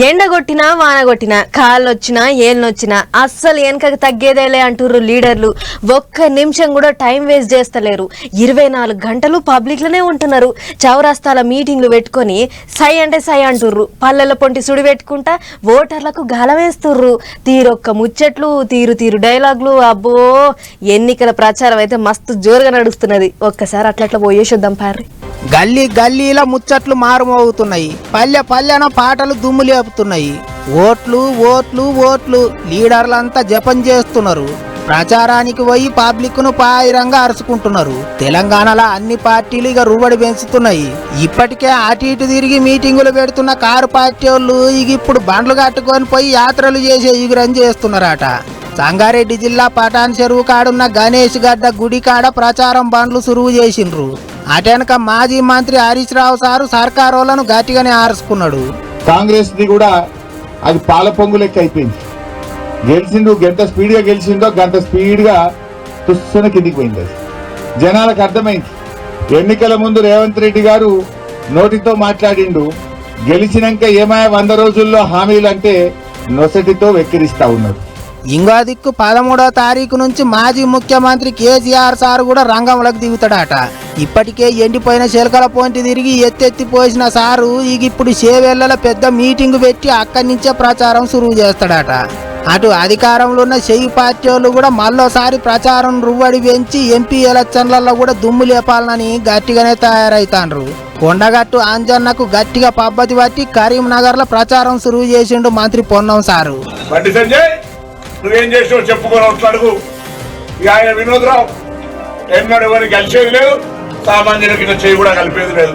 ఎండ వానగొట్టినా వాన ఏళ్ళొచ్చినా అస్సలు వెనకకు తగ్గేదేలే అంటుర్రు లీడర్లు. ఒక్క నిమిషం కూడా టైం వేస్ట్ చేస్తలేరు. ఇరవై నాలుగు గంటలు పబ్లిక్లోనే ఉంటున్నారు. చౌరాస్తాల మీటింగ్లు పెట్టుకొని సై అంటే సై అంటుర్రు. పల్లెల పొంటి సుడి పెట్టుకుంటా ఓటర్లకు గలవేస్తుర్రు తీరొక్క ముచ్చట్లు తీరు తీరు డైలాగులు. అబ్బో ఎన్నికల ప్రచారం అయితే మస్తు జోరుగా నడుస్తున్నది. ఒక్కసారి అట్లట్లా పోయేసొద్దాం పార్రి. గల్లీ గల్లీల ముచ్చట్లు మారుమోగుతున్నాయి. పల్లె పల్లెన పాటలు దుమ్ము లేపుతున్నాయి. ఓట్లు ఓట్లు ఓట్లు. లీడర్లంతా జపం చేస్తున్నారు. ప్రచారానికి పోయి పబ్లిక్ను పాయిరంగా అరుచుకుంటున్నారు. తెలంగాణలో అన్ని పార్టీలు ఇక రువ్వడి పెంచుతున్నాయి. ఇప్పటికే అటు ఇటు తిరిగి మీటింగులు పెడుతున్న కారు పార్టీ వాళ్ళు ఇక ఇప్పుడు బండ్లు కట్టుకొని పోయి యాత్రలు చేసే ఎగురని చేస్తున్నారట. సంగారెడ్డి జిల్లా పటాన్ చెరువు కాడున్న గణేష్ గడ్డ గుడి కాడ ప్రచారం బండ్లు సురువు చేసిండ్రు. అటెనక మాజీ మంత్రి హరీష్ రావు సారు సర్కారోళ్ళను గట్టిగానే ఆరుసుకున్నాడు కాంగ్రెస్ ది కూడా అది పాల పొంగు లెక్క అయిపోయింది. గెలిచిండు గంట స్పీడ్గా గెలిచిండో గంట స్పీడ్గా తుస్సున కిందికి పోయింది అది. జనాలకు అర్థమైంది. ఎన్నికల ముందు రేవంత్ రెడ్డి గారు నోటితో మాట్లాడిండు గెలిచినాక ఏమాయ వంద రోజుల్లో హామీలు అంటే నొసటితో వెక్కిరిస్తా ఉన్నాడు. ఇంగోదిక్కు పదమూడో తారీఖు నుంచి మాజీ ముఖ్యమంత్రి కేసీఆర్ సార్ కూడా రంగంలోకి దిగుతాడట. ఇప్పటికే ఎండిపోయిన చిలకల పోంటి తిరిగి ఎత్తెత్తి పోసిన సారు ఇక ఇప్పుడు చేవేళ్ళలో పెద్ద మీటింగ్ పెట్టి అక్కడి నుంచే ప్రచారం సురువు చేస్తాడట. అటు అధికారంలో ఉన్న చెయ్యి పార్టీ వాళ్ళు కూడా మళ్ళోసారి ప్రచారం రువ్వడి పెంచి ఎంపీ ఎలక్షన్లలో కూడా దుమ్ము లేపాలని గట్టిగానే తయారైతాండ్రు. కొండగట్టు అంజన్నకు గట్టిగా పబ్బతి పట్టి కరీంనగర్లో ప్రచారం సురువు చేసిండు మంత్రి పొన్నం సారు. సంజయ్! నువ్వేం చేసావు చెప్పుకొని ఒకటి అడుగు. ఇక ఆయన వినోద్రావు. ఎన్నడు ఎవరు కలిసేది లేదు. సామాన్యులకి ఇట్లా చేయి కూడా కలిపేది లేదు.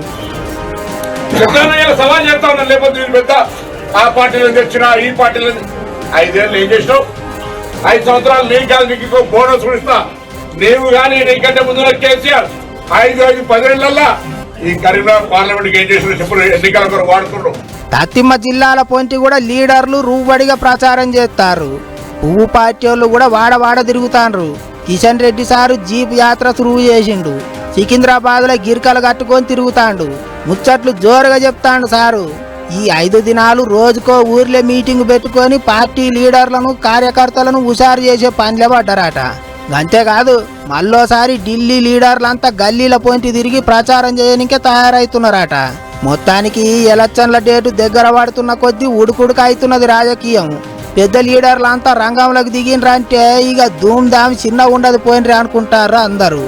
చెప్తానయ్యా సవాల్ చేస్తా ఉన్నాను లేకపోతే నేను పెద్ద ఆ పార్టీలో తెచ్చినా ఈ పార్టీలో ఐదేళ్ళు ఏం చేసినావు? ఐదు సంవత్సరాలు నేను కాదు నీకు ఇంకో బోనస్ ఇస్తా. నీవు కానీ నీకంటే ముందు కేసీఆర్ ఐదు ఐదు పదేళ్ళల్లా ఈ కరీంనగర్ పార్లమెంట్కి ఏం చేసిన చెప్పు ఎన్నికల కొరకు వాడుతున్నావు తత్తిమ జిల్లాల పొంటి కూడా లీడర్లు రూబడిగా ప్రచారం చేస్తారు. పువ్వు పార్టీ వాళ్ళు కూడా వాడవాడ తిరుగుతాండ్రు. కిషన్ రెడ్డి సారు జీప్ యాత్ర సురువు చేసిండు. సికింద్రాబాద్లో గిరికలు కట్టుకొని తిరుగుతాండు. ముచ్చట్లు జోరుగా చెప్తాండు సారు. ఈ ఐదు దినాలు రోజుకో ఊర్లో మీటింగ్ పెట్టుకొని పార్టీ లీడర్లను కార్యకర్తలను హుషారు చేసే పనిలే పడ్డారట. అంతేకాదు మళ్ళోసారి ఢిల్లీ లీడర్లంతా గల్లీల పొంటి తిరిగి ప్రచారం చేయడానికే తయారవుతున్నారట మొత్తానికి ఎలక్షన్ల డేటు దగ్గర పడుతున్న కొద్దీ ఉడుకుడుకు అవుతున్నది రాజకీయం. పెద్ద లీడర్లంతా రంగంలోకి దిగినరంటే ఇక ధూమ్ ధామ్ చిన్న ఉండదు పోయినరా అనుకుంటారా అందరూ.